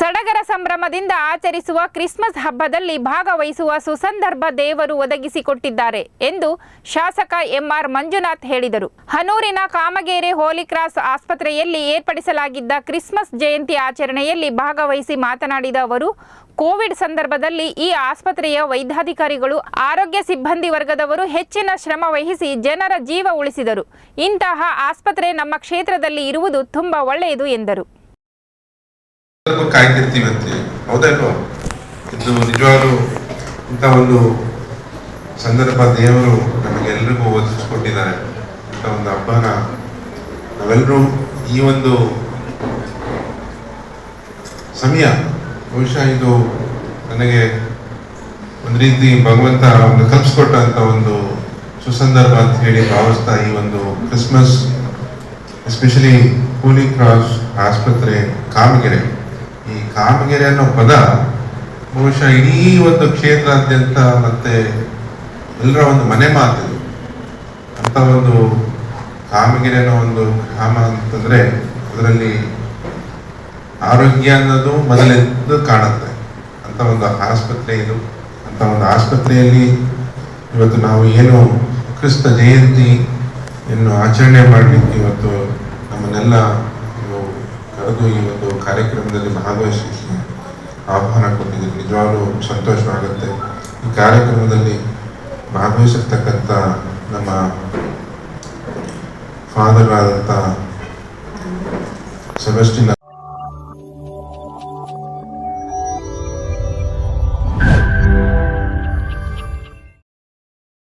ಸಡಗರ ಸಂಭ್ರಮದಿಂದ ಆಚರಿಸುವ ಕ್ರಿಸ್ಮಸ್ ಹಬ್ಬದಲ್ಲಿ ಭಾಗವಹಿಸುವ ಸುಸಂದರ್ಭ ದೇವರು ಒದಗಿಸಿಕೊಟ್ಟಿದ್ದಾರೆ ಎಂದು ಶಾಸಕ ಎಂಆರ್ ಮಂಜುನಾಥ್ ಹೇಳಿದರು. ಹನೂರಿನ ಕಾಮಗೇರೆ ಹೋಲಿಕ್ರಾಸ್ ಆಸ್ಪತ್ರೆಯಲ್ಲಿ ಏರ್ಪಡಿಸಲಾಗಿದ್ದ ಕ್ರಿಸ್ಮಸ್ ಜಯಂತಿ ಆಚರಣೆಯಲ್ಲಿ ಭಾಗವಹಿಸಿ ಮಾತನಾಡಿದ ಅವರು, ಕೋವಿಡ್ ಸಂದರ್ಭದಲ್ಲಿ ಈ ಆಸ್ಪತ್ರೆಯ ವೈದ್ಯಾಧಿಕಾರಿಗಳು, ಆರೋಗ್ಯ ಸಿಬ್ಬಂದಿ ವರ್ಗದವರು ಹೆಚ್ಚಿನ ಶ್ರಮ ವಹಿಸಿ ಜನರ ಜೀವ ಉಳಿಸಿದರು. ಇಂತಹ ಆಸ್ಪತ್ರೆ ನಮ್ಮ ಕ್ಷೇತ್ರದಲ್ಲಿ ಇರುವುದು ತುಂಬಾ ಒಳ್ಳೆಯದು ಎಂದರು. ಕಾಯ್ತಿರ್ತೀವಿ ಅಂತೇಳಿ ಹೌದಲ್ವಾ ಇದು ನಿಜವಾಗ್ಲೂ ಇಂಥ ಒಂದು ಸಂದರ್ಭ ದೇವರು ನಮಗೆಲ್ಲರಿಗೂ ಒದಗಿಸ್ಕೊಟ್ಟಿದ್ದಾರೆ. ಇಂಥ ಒಂದು ಹಬ್ಬನ ನಾವೆಲ್ಲರೂ ಈ ಒಂದು ಸಮಯ, ಬಹುಶಃ ಇದು ನನಗೆ ಒಂದು ರೀತಿ ಭಗವಂತ ಒಂದು ಕಲ್ಸ್ಕೊಟ್ಟಂತ ಒಂದು ಸುಸಂದರ್ಭ ಅಂತ ಹೇಳಿ ಭಾವಿಸ್ತಾ ಈ ಒಂದು ಕ್ರಿಸ್ಮಸ್, ಎಸ್ಪೆಷಲಿ ಕೂಲಿ ಕ್ರಾಸ್ ಆಸ್ಪತ್ರೆ, ಕಾಮಗೆರೆ. ಕಾಮಗೆರೆ ಅನ್ನೋ ಪದ ಬಹುಶಃ ಇಡೀ ಒಂದು ಕ್ಷೇತ್ರಾದ್ಯಂತ ಮತ್ತೆ ಎಲ್ಲರ ಒಂದು ಮನೆ ಮಾತು ಅಂತ ಒಂದು ಕಾಮಗೆರೆ ಅನ್ನೋ ಒಂದು ಗ್ರಾಮ ಅಂತಂದ್ರೆ ಅದರಲ್ಲಿ ಆರೋಗ್ಯ ಅನ್ನೋದು ಮೊದಲೆದ್ದು ಕಾಣುತ್ತೆ. ಅಂತ ಒಂದು ಆಸ್ಪತ್ರೆ ಇದು. ಅಂತ ಒಂದು ಆಸ್ಪತ್ರೆಯಲ್ಲಿ ಇವತ್ತು ನಾವು ಏನು ಕ್ರಿಸ್ತ ಜಯಂತಿ ಇನ್ನು ಆಚರಣೆ ಮಾಡಲಿಕ್ಕೆ ಇವತ್ತು ನಮ್ಮನ್ನೆಲ್ಲ ಕರೆದು ಈ ಒಂದು ಕಾರ್ಯಕ್ರಮದಲ್ಲಿ ಭಾಗವಹಿಸಲಿಕ್ಕೆ ಆಹ್ವಾನ ಕೊಟ್ಟಿದ್ದೀರಿ. ನಿಜವಾಗ್ಲೂ ಸಂತೋಷವಾಗುತ್ತೆ. ಈ ಕಾರ್ಯಕ್ರಮದಲ್ಲಿ ಭಾಗವಹಿಸಿರ್ತಕ್ಕಂಥ ನಮ್ಮ ಫಾದರ್ ಆದಂಥ ಸೆಬಸ್ಟಿನ್